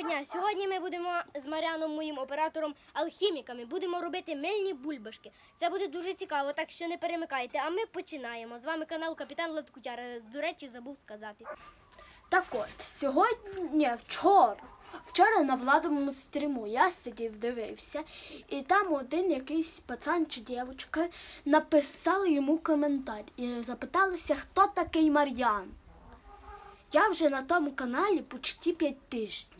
Доброго дня! Сьогодні ми будемо з Маряном, моїм оператором, алхіміками. Будемо робити мильні бульбашки. Це буде дуже цікаво, так що не перемикайте. А ми починаємо. З вами канал Капітан Латкутяр. До речі, забув сказати. Так от, сьогодні, вчора. Вчора на владовому стріму я сидів, дивився, і там один якийсь пацан чи дівчинка написали йому коментар і запиталися, хто такий Мар'ян. Я вже на тому каналі почти 5 тижнів.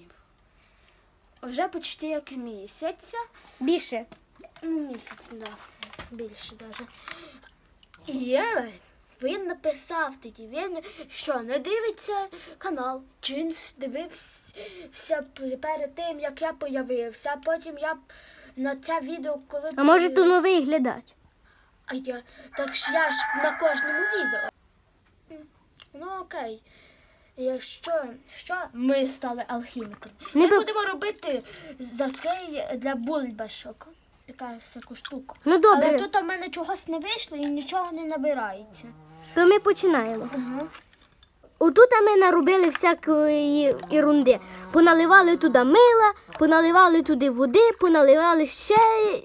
Вже почти як місяця. Більше. Ну, місяць, да. Більше даже. І він написав тоді, він що не дивиться канал, чи він дивився перед тим, як я появився, а потім я на це відео, коли А може то новий глядач? А я так ж я ж на кожному відео. Ну окей. І що, ми стали алхіміками? Ми би- будемо робити закей для бульбашок. Така всяку штуку. Ну добре, Але тут у мене чогось не вийшло і нічого не набирається. то ми починаємо. Ага. Отут ми наробили всякої ерунди. Поналивали туди мила, поналивали туди води, поналивали ще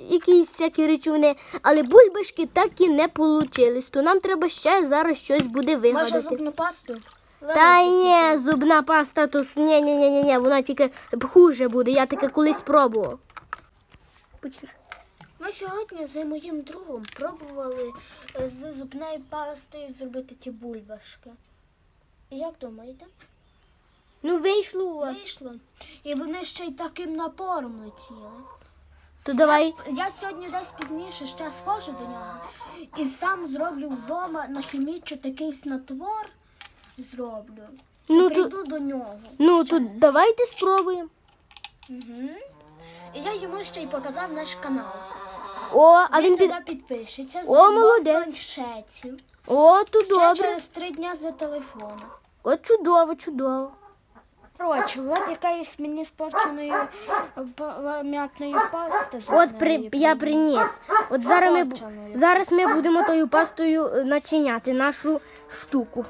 якісь всякі речовини, але бульбашки так і не вийшли. То нам треба ще зараз щось буде Може зубну пасту? Та ні, зубна паста, то ні, ні, ні, ні, ні, вона тільки хуже буде. Я таке колись пробував. Ми сьогодні з моїм другом пробували е, з зубною пастою зробити ті бульбашки. Як думаєте? Ну, вийшло у вас. Вийшло. І вони ще й таким напором летіли. То давай. Я сьогодні десь пізніше ще схожу до нього і сам зроблю вдома нахімічу такий снотвор зроблю. Ну, прийду то, до нього. ну, ще. то давайте спробуємо. Угу. І я йому ще й показав наш канал. О, а він він під. туди підпишеться з О, молодець. планшетів. О, то Ще добре. через три дня за телефоном. О, чудово, чудово. Коротше, от якоїсь мені спорченої м'ятної пасти. От при, я приніс. приніс. От зараз ми, зараз ми будемо тою пастою е, начиняти нашу штуку.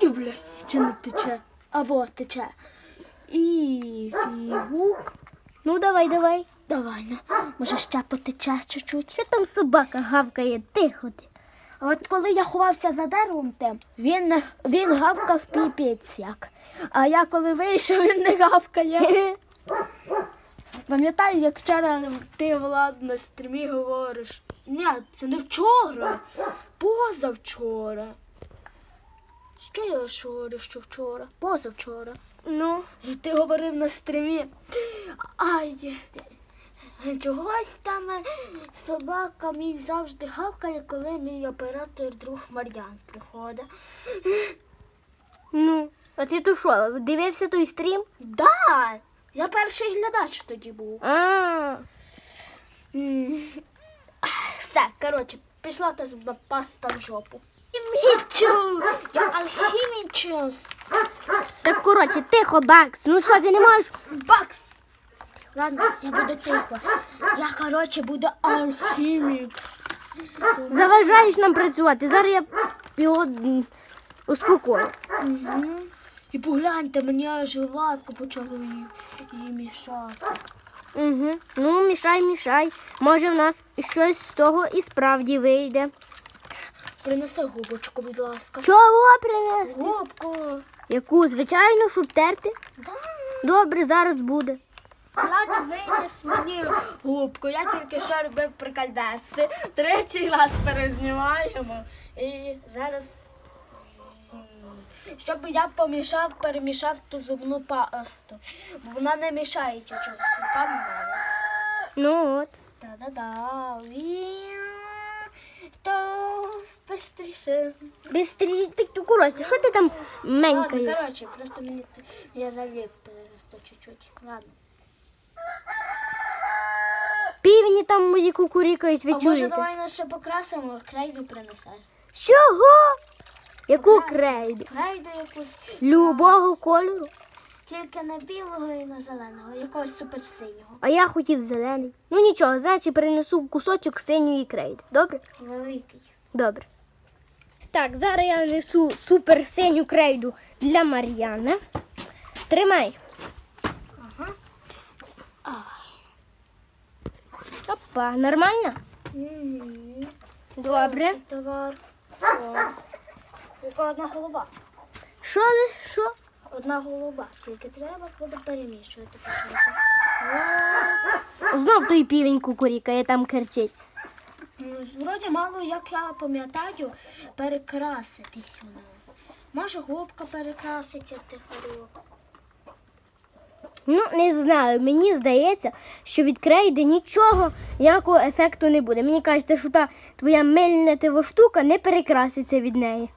Блядь, чи не тече? Або тече. І фігук. Ну, давай, давай. Давай, ну, може ще потече чуть-чуть. Що там собака гавкає? Ти. А от коли я ховався за деревом тим, він, він гавкав піпець як. А я коли вийшов, він не гавкає. Пам'ятаю, як вчора ти Влад на стрімі говориш. Ні, це не вчора, позавчора. Що я говорю, що вчора? Позавчора. Ну, Ти говорив на стрімі. Ай, чогось там е, собака мій завжди гавкає, коли мій оператор друг Мар'ян приходить. ну. А ти то що, дивився той стрім? Да! Я перший глядач тоді був. А, М. Все, коротше, пішла та паста в жопу. Мічу! Я алхімічус! так коротше, тихо, Бакс. Ну що, ти не можеш? Бакс! Ладно, я буду тихо. Я, коротше, буду алхімік. Заважаєш нам працювати. Зараз я його успокою. Угу. І погляньте, мені аж гладко почало її, її мішати. Угу. Ну, мішай, мішай. Може, в нас щось з того і справді вийде. Принеси губочку, будь ласка. Чого принести? Губку. Яку, звичайно, щоб терти? Да. Добре, зараз буде. Влад виніс мені губку. Я тільки що робив прикальдеси. Третій раз перезнімаємо. І зараз. Щоб я помішав, перемішав ту зубну пасту. Бо вона не мішається чогось. Там мало. Ну от. Та-да-да. То бистріше. Бистрі, ти ну, коротше, що ти там Ладно, коротше, просто мені я заліп просто чуть-чуть. Ладно. Півні там мої кукурікають, ви А може давай нас ще покрасимо, крейду принесеш. Чого? Яку Покрасимо. крейду? Крейду якусь. Любого кольору. Тільки не білого і не зеленого, якогось суперсинього. А я хотів зелений. Ну нічого, значить принесу кусочок синьої крейди. Добре? Великий. Добре. Так, зараз я несу супер синю крейду для Мар'яни. Тримай. Опа, нормально? Добре. Тільки одна голова. Що? Що? Одна голова. Тільки треба буде перемішувати. Знов той півень кукурікає там кричить. Вроді мало, як я пам'ятаю, перекраситись воно. Може губка перекраситься тих голубок. Ну, не знаю. Мені здається, що від крейди нічого, ніякого ефекту не буде. Мені кажеться, що та твоя мельнетива штука не перекраситься від неї.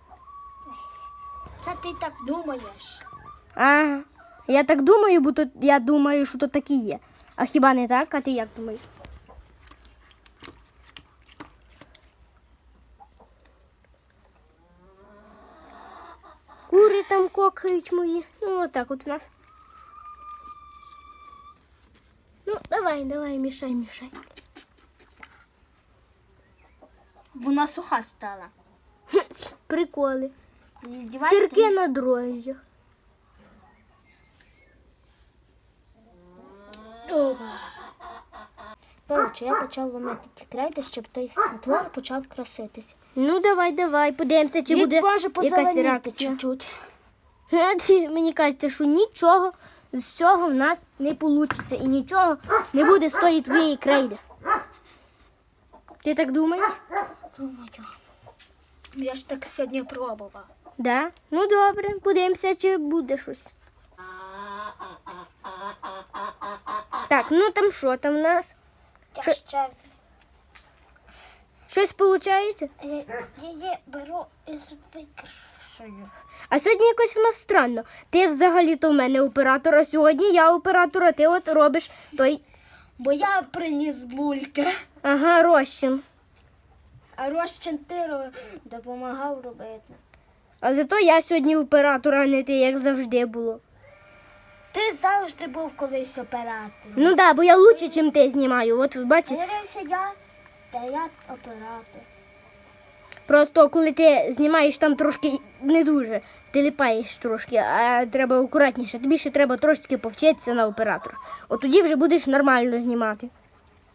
Це ти так думаєш. Ага. Я так думаю, бо то я думаю, що то так і є. А хіба не так? А ти як думаєш? Кури там кокають мої. Ну, отак от у нас. Ну, давай, давай, мішай, мішай. Вона суха стала. Приколи. Цирки на дрожжах. Коротше, я почав ломити ці крейди, щоб той створ почав краситись. Ну, давай, давай, подивимося, чи Він буде може якась реакція. чуть-чуть. Е, Мені кажеться, що нічого з цього в нас не вийде і нічого не буде з тої твоєї крейди. Ти так думаєш? Думаю. Я ж так сьогодні пробував. Да? Ну добре, подивимося, чи буде щось. Так, ну там що там в нас? Я Що- ще Щось виходить? я- її беру із викришою. А сьогодні якось в нас странно. Ти взагалі-то в мене оператор, а сьогодні я оператор, а ти от робиш той. Бо я приніс бульки, Ага, розчин. а розчин ти допомагав робити. А зато я сьогодні оператор, а не ти, як завжди було. Ти завжди був колись оператором. Ну так, да, бо я лучше, чим ти знімаю. От бачиш, З'явився я, та я оператор. Просто коли ти знімаєш там трошки не дуже, ти ліпаєш трошки, а треба акуратніше. Тобі ще треба трошки повчитися на оператора. От тоді вже будеш нормально знімати.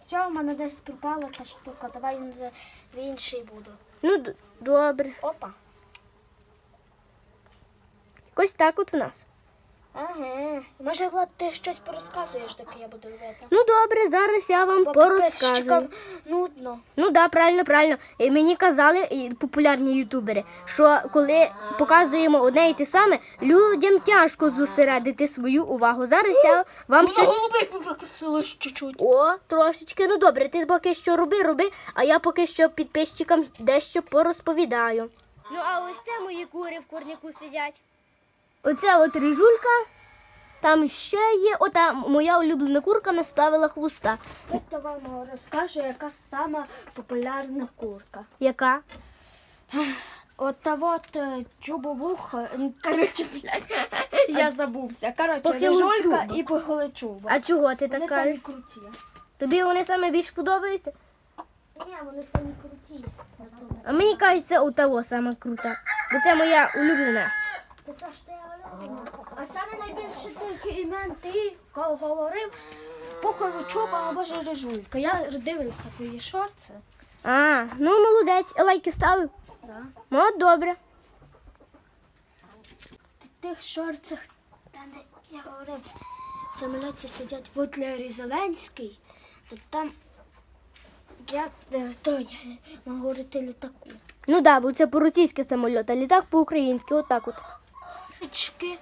Все, в мене десь пропала та штука, давай в інший буду. Ну, добре. Опа. Ось так от в нас. Ага. Може, Влад, ти щось порозказуєш, доки я буду робити? Ну добре, зараз я вам Бо порозказую. нудно. Ну да, правильно, правильно. І мені казали і популярні ютубери, що коли показуємо одне і те саме, людям тяжко зосередити свою увагу. Зараз я вам щось. голубих попросилось чуть-чуть. О, трошечки. Ну добре, ти поки що роби, роби, а я поки що підписчикам дещо порозповідаю. Ну а ось це мої кури в курнику сидять. Оце от рижулька. Там ще є. Ота моя улюблена курка наставила хвоста. Хто вам розкаже, яка сама популярна курка? Яка? От та от е, чубовуха, коротше, блядь, я забувся. Коротше, рижулька і похиличуба. А чого ти так Вони самі круті. Тобі вони саме більш подобаються? Ні, вони самі круті. А мені кажеться, у того саме крута. Бо це моя улюблена. Та ж ти улюблена. А саме найбільше тих імен ти кого говорив похиличуба або ж рижулька. Я дивився твої шорти. А, ну молодець, лайки ставив. Да. Ну, от добре. В тих шорцах, та не я говорив, в самоліті сидять Бутлер і Зеленський, то там я е, той можу говорити літаку. Ну да, бо це по-російськи самоліт, а літак по-українськи, отак от. Трішки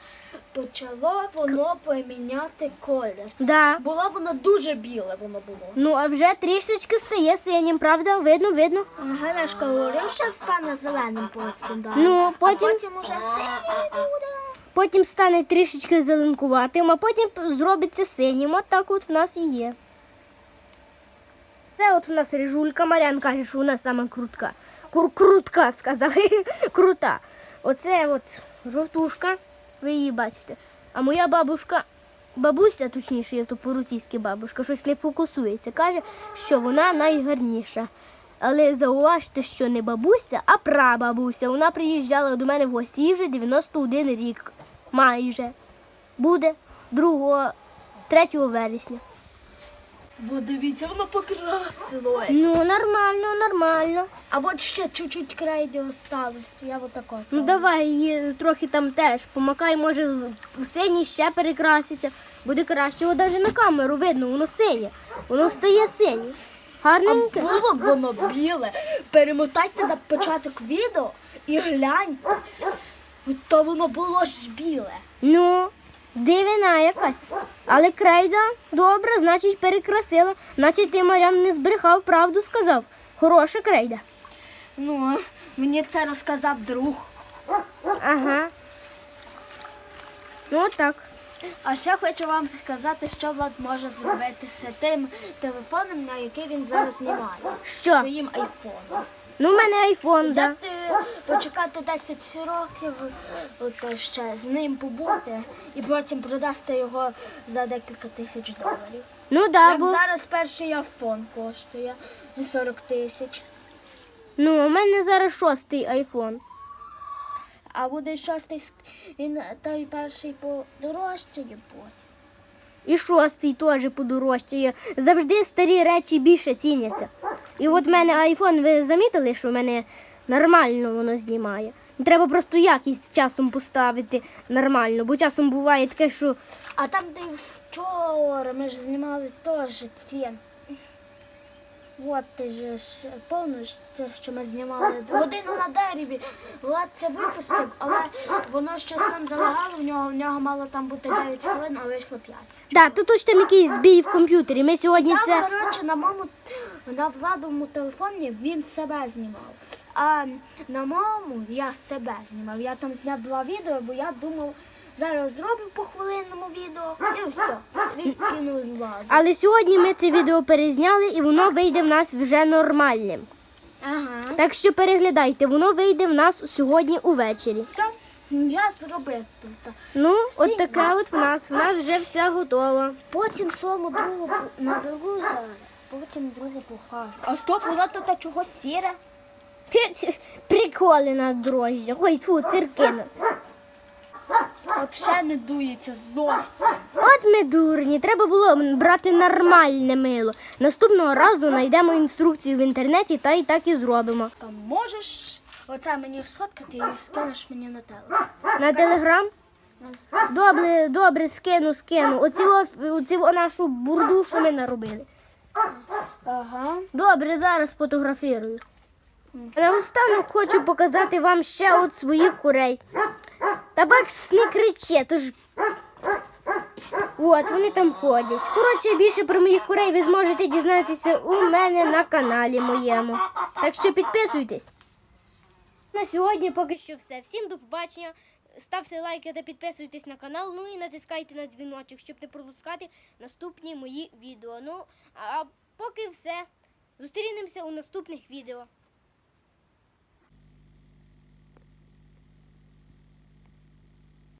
почало воно поміняти колір. Да. Було воно дуже біле, воно було. Ну, а вже трішечки стає синім, правда? Видно, видно. Галяшка говорив, що стане зеленим потім. Да. Ну, а потім- потім уже синій буде. Потім стане трішечки зеленкуватим, а потім зробиться синім. От так от в нас і є. Це от в нас рижулька, Марян каже, що вона сама крутка. Кур крутка, сказав. Крута. Оце от жовтушка, ви її бачите. А моя бабушка, бабуся, точніше, то по-російськи бабушка, щось не фокусується. Каже, що вона найгарніша. Але зауважте, що не бабуся, а прабабуся. Вона приїжджала до мене в гості, їй вже 91 рік. Майже. Буде 2, 3 вересня. Бо дивіться, воно покрасилось. Ну, нормально, нормально. А от ще чуть-чуть крейди осталось. Я от так от. Ну давай її трохи там теж помакай, може в синій ще перекраситься. Буде краще. От навіть на камеру видно, воно синє. Воно стає синє. А Гарненьке. було б воно біле. Перемотайте на початок відео і гляньте. То воно було ж біле. Ну, дивина якась. Але крейда добре, значить перекрасила. Значить ти Марян не збрехав, правду сказав. Хороша крейда. Ну, мені це розказав друг. Ага. Ну так. А ще хочу вам сказати, що Влад може зробити з тим телефоном, на який він зараз знімає. Що? Своїм айфоном. Ну, в мене айфон. Взяти, почекати 10 років, ото ще з ним побути, і потім продасти його за декілька тисяч доларів. Ну да, Як бо зараз перший айфон коштує 40 тисяч. ну, у мене зараз шостий айфон. А буде шостий, він той перший подорожчає буде. І шостий теж подорожчає. Завжди старі речі більше ціняться. І от в мене айфон, ви замітили, що в мене нормально воно знімає. Треба просто якість часом поставити нормально, бо часом буває таке, що А там, де вчора ми ж знімали теж ці. От ти ж повниш це, що ми знімали. Годину на дереві. Влад це випустив, але воно щось там залагало, в нього, в нього мало там бути 9 хвилин, а вийшло 5. да, тут ось там якийсь збій в комп'ютері. Ми сьогодні Там, це. коротше, на моєму на владовому телефоні він себе знімав. А на моєму я себе знімав. Я там зняв два відео, бо я думав, зараз зробимо по хвилинному відео і все. Відкинув з владу. Але сьогодні ми це відео перезняли і воно вийде в нас вже нормальним. Ага. Так що переглядайте, воно вийде в нас сьогодні увечері. Все, я зробив тут. Ну, от таке от в нас. В нас вже все готово. Потім своєму другу наберу зараз, потім другу покажу. А стоп, вона тут чогось сіре. Приколи на дрожжах. Ой, фу, циркина. Взагалі не дується зовсім. От ми дурні, треба було брати нормальне мило. Наступного разу знайдемо інструкцію в інтернеті та й так і зробимо. Там можеш оце мені сфоткати і скинеш мені на телефон. На телеграм? Добре, добре, скину, скину. Оці, о- нашу бурду, що ми наробили. Ага. Добре, зараз фотографірую. Наостанок хочу показати вам ще от своїх курей. Табак не криче, тож. От, вони там ходять. Коротше, більше про моїх курей ви зможете дізнатися у мене на каналі моєму. Так що підписуйтесь. На сьогодні поки що все. Всім до побачення. Ставте лайки та підписуйтесь на канал. Ну і натискайте на дзвіночок, щоб не пропускати наступні мої відео. Ну, а поки все. Зустрінемося у наступних відео.